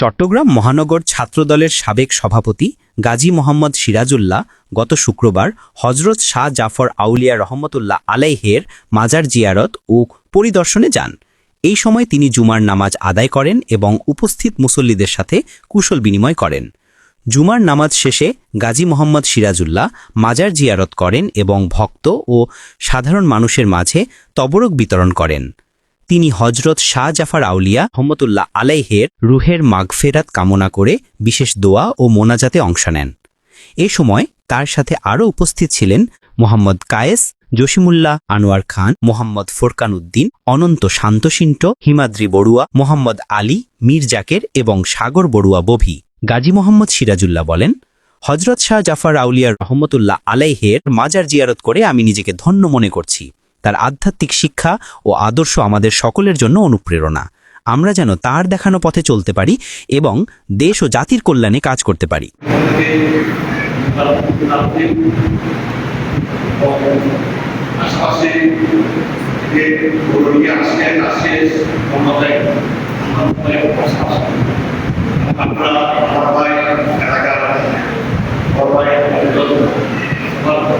চট্টগ্রাম মহানগর ছাত্রদলের সাবেক সভাপতি গাজী মোহাম্মদ সিরাজুল্লাহ গত শুক্রবার হজরত শাহ জাফর আউলিয়া রহমতুল্লাহ আলাইহের মাজার জিয়ারত ও পরিদর্শনে যান। এই সময় তিনি জুমার নামাজ আদায় করেন এবং উপস্থিত মুসল্লিদের সাথে কুশল বিনিময় করেন। জুমার নামাজ শেষে গাজী মোহাম্মদ সিরাজুল্লাহ মাজার জিয়ারত করেন এবং ভক্ত ও সাধারণ মানুষের মাঝে তবরক বিতরণ করেন। তিনি হজরত শাহ জাফর আউলিয়া রহমতুল্লাহ আলাইহের রুহের মাগফেরাত কামনা করে বিশেষ দোয়া ও মোনাজাতে অংশ নেন। এ সময় তার সাথে আরও উপস্থিত ছিলেন মোহাম্মদ কায়েস, জসিমুল্লাহ আনোয়ার খান, মোহাম্মদ ফোরকান উদ্দিন অনন্ত শান্তশিন্ট হিমাদ্রি বড়ুয়া, মোহাম্মদ আলী মীর জাকের এবং সাগর বড়ুয়া বভি। গাজী মোহাম্মদ সিরাজুল্লাহ বলেন হজরত শাহ জাফর আউলিয়া রহমতুল্লাহ আলাইহের মাজার জিয়ারত করে আমি নিজেকে ধন্য মনে করছি। তার আধ্যাত্মিক শিক্ষা ও আদর্শ আমাদের সকলের জন্য অনুপ্রেরণা। আমরা যেন তার দেখানো পথে চলতে পারি এবং দেশ ও জাতির কল্যাণে কাজ করতে পারি যে রোগী আসে আসে আমাদের আমাদের পাশাপাশি আমরা সবাই এলাকার সবাই একজন সভাপতি